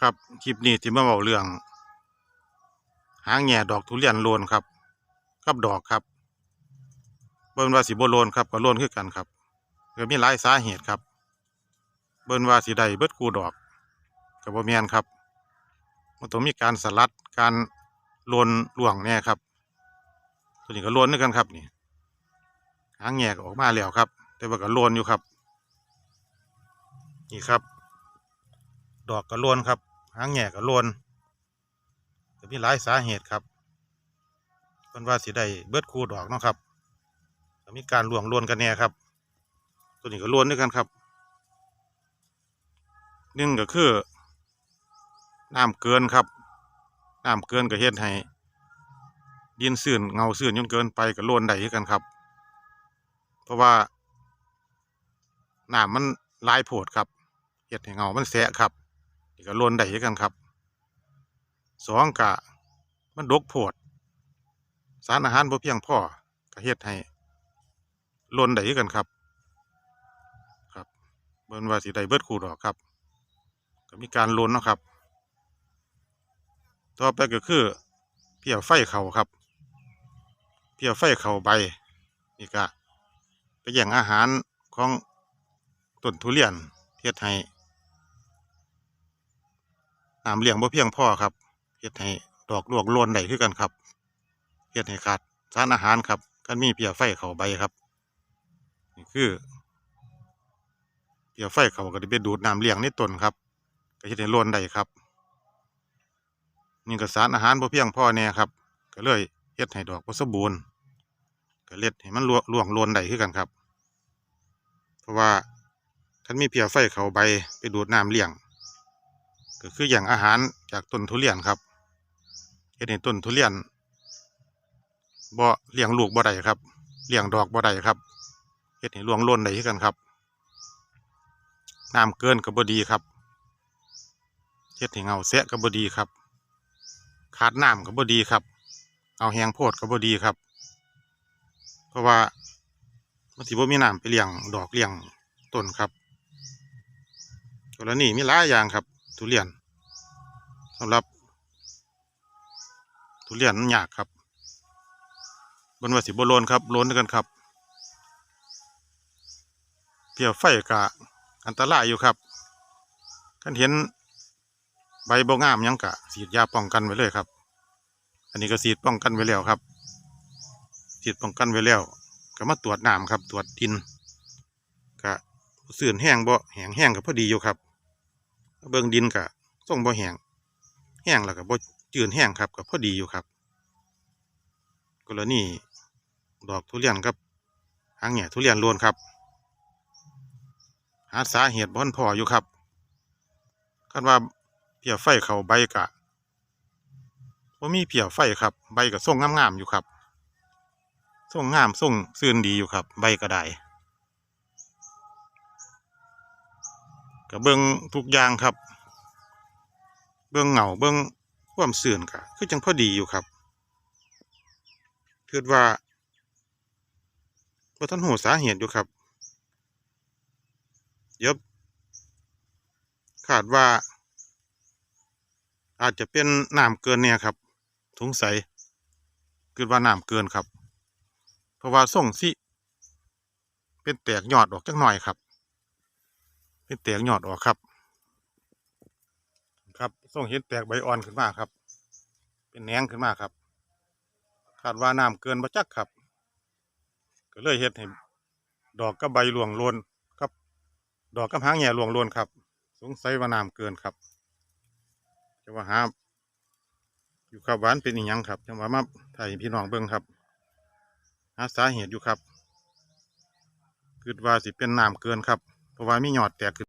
ครับคลิปนี้ที่มาเว้าเรื่อง หางแง่ดอกทุเรียนโลนครับกับดอกครับเบิ่นว่าสิบ่โลนครับก็โลนคือกันครับก็มีหลายสาเหตุครับ เบิ่นว่าสิได้เบิดคู่ดอกก็บ่แม่นครับมันต้องมีการสลัดการโลนล่วงแน่ครับ ตัวนี้ก็โลนด้วยกันครับนี่หางแง่ก็ออกมาแล้วครับ แต่ว่าก็โลนอยู่ครับ นี่ครับ ดอกก็โลนครับ หางแง่ก็โลนแต่มีหลายสาเหตุครับเพิ่นว่าสิได้เบิดคูดอกเนาะครับก็มีการล่วงโลนกันแน่ครับ ตัวนี้ก็โลนด้วยกันครับหนึ่งก็คือน้ำเกินครับน้ำเกินก็เฮ็ดให้ดินซื่นเงาซื่นจนเกินไปก็โลนได้คือกันครับ เพราะว่าน้ำมันลายโพดครับเฮ็ดให้เงามันแสะครับ นี่ก็โลนได้คือกันครับสองกะมันดกโพด สารอาหารบ่เพียงพอก็เฮ็ดให้โลนได้คือกันครับ ครับเบิ่นว่าสิได้เบิดคู่ดอกครับ ก็มีการโลนเนาะครับ ต่อไปก็คือเพี้ยไฟเขาครับ เพี้ยไฟเข่าใบนี่ก็ไปแย่งอาหารของต้นทุเรียนเฮ็ดให้ น้ำเลี้ยงบ่เพียงพ่อครับเฮ็ดให้ดอกลวกโลนได้คือกันครับเฮ็ดให้ขาดสารอาหารครับกันมีเพี้ยไฟเข่าใบครับนี่คือเพี้ยไฟเข่าก็ได้ไปดูดน้ำเลี้ยงในต้นครับก็เฮ็ดให้โลนได้ครับ นี่ก็สารอาหารบ่เพียงพ่อแน่ครับ ก็เลยเฮ็ดให้ดอกบ่สมบูรณ์ก็เล็ดให้มันล่วงล่วงโลนได้คือกันครับ เพราะว่าคันมีเพียไฟเข้าใบไปดูดน้ำเลี้ยง ก็คืออย่างอาหารจากต้นทุเรียนครับเฮ็ดให้ต้นทุเรียนบ่เลี้ยงลูกบ่ได้ครับเลี้ยงดอกบ่ได้ครับเฮ็ดให้ลวงโลนได้คือกันครับน้ำเกินก็บ่ดีครับเฮ็ดให้เงาแสะก็บ่ดีครับ ขาดน้ำก็บ่ดีครับ เอาแหงโพดก็บ่ดีครับ เพราะว่ามันสิบ่มีน้ำไปเลี้ยงดอกเลี้ยงต้นครับกรณีมีหลายอย่างครับ ทุเรียนสำหรับ ทุเรียนมันยากครับบนว่าสิบโลนครับโลนด้วยกันครับเพียวไฟกะอันตรายอยู่ครับกันเห็นใบบ่งามยังกะฉีดยาป้องกันไว้เลยครับ อันนี้ก็ฉีดป้องกันไว้แล้วครับฉีดป้องกันไว้แล้วก็มาตรวจน้ำครับ ตรวจดินก็สื่นแห้งบ่แห้งแห้งก็พอดีอยู่ครับ เบิ่งดินก็ส่งบ่แห้งแห้งแล้วก็บ่จืดแห้งครับก็พอดีอยู่ครับ กรณีดอกทุเรียนกับหางแหน่ทุเรียนโลวนครับ หาสาเหตุบ่นพออยู่ครับคาดว่าเพียไฟเขาใบกะว่ามีเพียไฟครับ ใบก็ส่งงามๆอยู่ครับส่งงามส่งซื่นดีอยู่ครับ ใบก็ได้ ก็เบิ้งทุกอย่างครับ เบิ้งเหงาเบิ้งความซื่อนกะคือจังพอดีอยู่ครับคิดว่าว่าท่านหูสาเหตุอยู่ครับเดี๋ยบคาดว่า อาจจะเป็นน้ำเกินเนี่ยครับสงสัยคือว่าน้ำเกินครับ เพราะว่าส่งสิเป็นแตกยอดออกจักหน่อยครับ เป็นแตกยอดออกครับ ครับส่งเห็นแตกใบอ่อนขึ้นมาครับ เป็นแหนงขึ้นมาครับคาดว่าน้ำเกินมาจักครับ ก็เลยเฮ็ดให้ดอกกับใบหลวงโลนครับ ดอกกับหางแหย่หลวงโลนครับ สงสัยว่าน้ำเกินครับจะว่าหาอยู่ครับหวานเป็นอีหยังครับจังหว่ามาถ่ายพี่น้องเบิ่งครับ หาสาเหตุอยู่ครับคิดว่าสิเป็นน้ำเกินครับ เพราะว่ามีหยอดแตกขึ้น